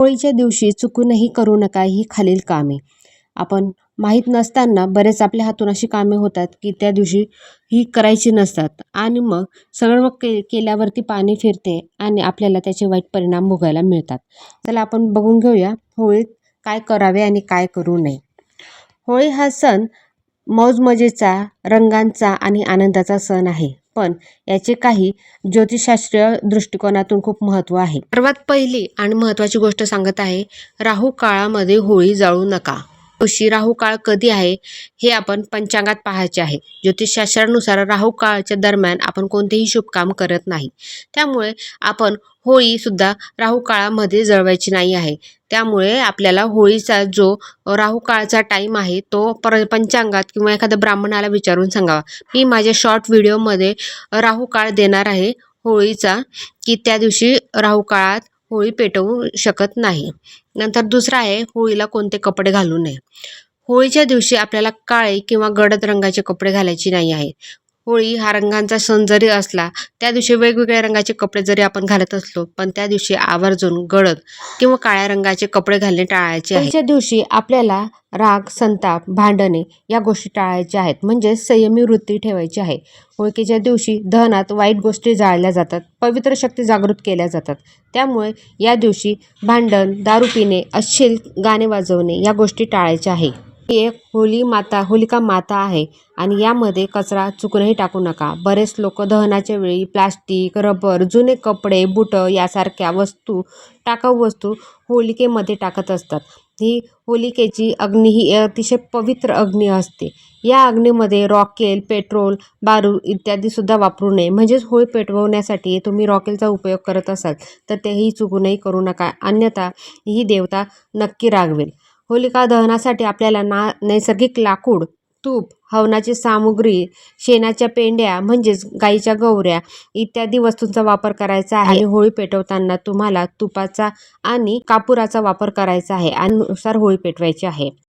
होळीच्या दिवशी चुकूनही करू नका ही खालील कामे. आपण माहीत नसताना बरेच आपल्या हातून अशी कामे होतात की त्या दिवशी ही करायची नसतात. आणि मग सगळं के केल्यावरती पाणी फिरते आणि आपल्याला त्याचे वाईट परिणाम भोगायला मिळतात. चला आपण बघून घेऊया होळीत काय करावे आणि काय करू नये. होळी हा सण मौजमजेचा रंगांचा आणि आनंदाचा सण आहे. पण याचे काही ज्योतिषशास्त्रीय दृष्टिकोनातून खूप महत्त्व आहे. सर्वात पहिली आणि महत्त्वाची गोष्ट सांगत आहे राहू काळामध्ये होळी जाळू नका. दिवशी राहू काळ कधी आहे हे आपण पंचांगात पाहायचे आहे. ज्योतिषशास्त्रानुसार राहू काळच्या दरम्यान आपण कोणतेही शुभकाम करत नाही. त्यामुळे आपण होळीसुद्धा राहू काळामध्ये जळवायची नाही आहे. त्यामुळे आपल्याला होळीचा जो राहू काळचा टाईम आहे तो पर पंचांगात किंवा एखाद्या ब्राह्मणाला विचारून सांगावा. मी माझ्या शॉर्ट व्हिडिओमध्ये राहू काळ देणार आहे होळीचा की त्या दिवशी राहू काळात होळी पेटवू शकत नाही. नंतर दुसरा आहे होळीला कोणते कपडे घालू नये. होळीच्या दिवशी आपल्याला काळे किंवा गडद रंगाचे कपडे घालायचे नाही आहे. होळी हा रंगांचा सण जरी असला त्या दिवशी वेगवेगळ्या रंगाचे कपडे जरी आपण घालत असलो पण त्या दिवशी आवर्जून गळद किंवा काळ्या रंगाचे कपडे घालणे टाळायचे आहे. दिवशी आपल्याला राग संताप भांडणे या गोष्टी टाळायच्या आहेत. म्हणजे संयमी वृत्ती ठेवायची आहे. होळकीच्या दिवशी दहनात वाईट गोष्टी जाळल्या जातात पवित्र शक्ती जागृत केल्या जातात. त्यामुळे या दिवशी भांडण दारू पिणे अश्लील गाणे वाजवणे या गोष्टी टाळायच्या आहे. ही एक होली माता होलिका माता आहे. आणि यामध्ये कचरा चुकूनही टाकू नका. बरेच लोक दहनाच्या वेळी प्लास्टिक रबर जुने कपडे बुटं यासारख्या वस्तू टाकाऊ वस्तू होलिकेमध्ये टाकत असतात. ही होलिकेची अग्नी ही अतिशय पवित्र अग्नी असते. या अग्नीमध्ये रॉकेल पेट्रोल बारूद इत्यादीसुद्धा वापरू नये. म्हणजेच होळी पेटवण्यासाठी तुम्ही रॉकेलचा उपयोग करत असाल तर तेही चुकूनही करू नका. अन्यथा ही देवता नक्की रागवेल. होलिका दहनासाठी आपल्याला ना नैसर्गिक लाकूड तूप हवनाची सामुग्री शेणाच्या पेंड्या म्हणजेच गाईच्या गवऱ्या इत्यादी वस्तूंचा वापर करायचा आहे. आणि होळी पेटवताना तुम्हाला तुपाचा आणि कापुराचा वापर करायचा आहे. आणि नुसार होळी पेटवायची आहे.